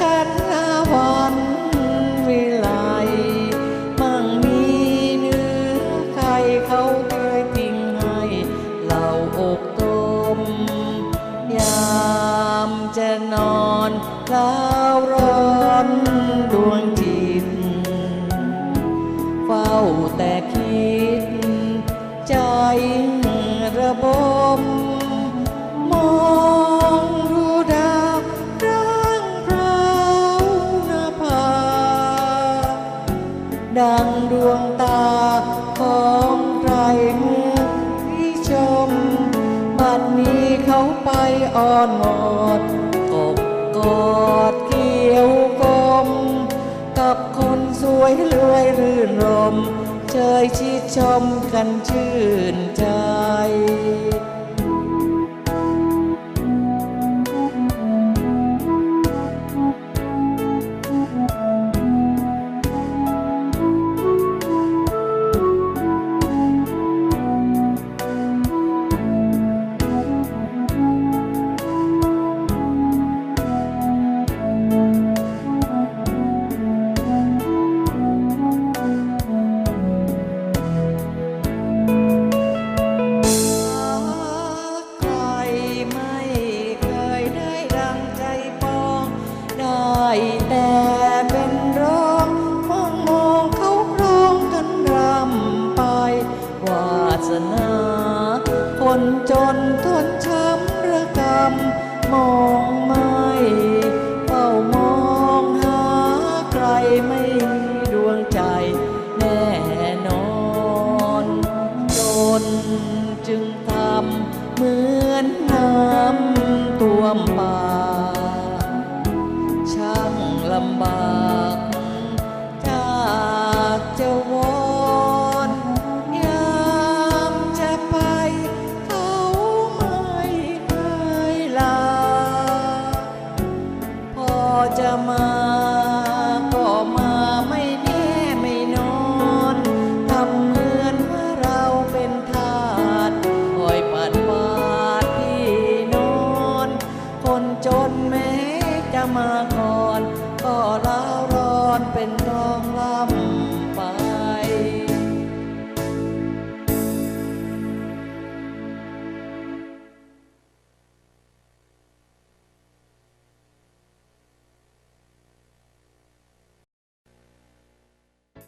ฉันลาวันวิไลมั่งมีเนื้อใครเขาเคยทิ้งให้เราอกตมยามจะนอนแล้วร้อนดวงจิต เฝ้าแต่คิด ใจระบม ดังดวงตาของใครเมื่ที่ชม บัดนี้เขาไปอ่อนหมดอกกอดเกี่ยวกลมกับคนสวยรวยรื่นรมเชยชิดชมกันชื่นใจ นา คนจนทนช้ำระกำมองไม่เฝ้ามองหาใครไม่มีดวงใจแน่นอนจนจึงทำเหมือนน้ำท่วมป่า จ